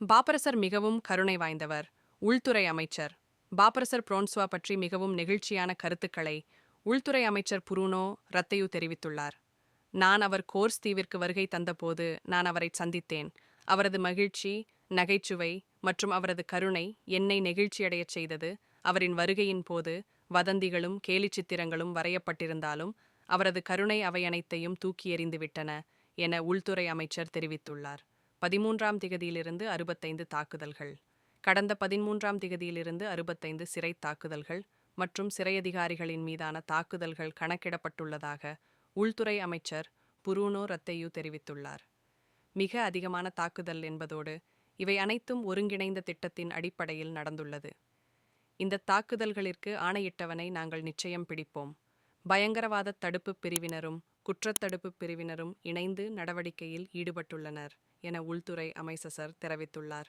பாப்பரசர் மிகவும் கருணை வாய்ந்தவர். உள்துறை அமைச்சர். பாப்பரசர் புரோன்சுவா பற்றி மிகவும் நெகிழ்ச்சியான கருத்துக்களை உள்துறை அமைச்சர் புருனோ ரத்தையு தெரிவித்துள்ளார். நான் அவர் கோர்ஸ் தீவிற்கு வருகை தந்தபோது நான் அவரை சந்தித்தேன். அவரது மகிழ்ச்சி நகைச்சுவை மற்றும் அவரது கருணை என்னை நெகிழ்ச்சியடையச் செய்தது. அவரின் வருகையின் போது வதந்திகளும் கேலிச் சித்திரங்களும் வரையப்பட்டிருந்தாலும் அவரது கருணை அவை அனைத்தையும் தூக்கி எறிந்துவிட்டன என உள்துறை அமைச்சர் தெரிவித்துள்ளார். பதிமூன்றாம் திகதியிலிருந்து அறுபத்தைந்து தாக்குதல்கள். கடந்த பதிமூன்றாம் திகதியிலிருந்து அறுபத்தைந்து சிறை தாக்குதல்கள் மற்றும் சிறையதிகாரிகளின் மீதான தாக்குதல்கள் கணக்கிடப்பட்டுள்ளதாக உள்துறை அமைச்சர் புரூனோ ரத்தையு தெரிவித்துள்ளார். மிக அதிகமான தாக்குதல் என்பதோடு இவை அனைத்தும் ஒருங்கிணைந்த திட்டத்தின் அடிப்படையில் நடந்துள்ளது. இந்த தாக்குதல்களிற்கு ஆணையிட்டவனை நாங்கள் நிச்சயம் பிடிப்போம். பயங்கரவாத தடுப்பு பிரிவினரும் குற்றத்தடுப்பு பிரிவினரும் இணைந்து நடவடிக்கையில் ஈடுபட்டுள்ளனர் என உள்துறை அமைச்சர் தெரிவித்துள்ளார்.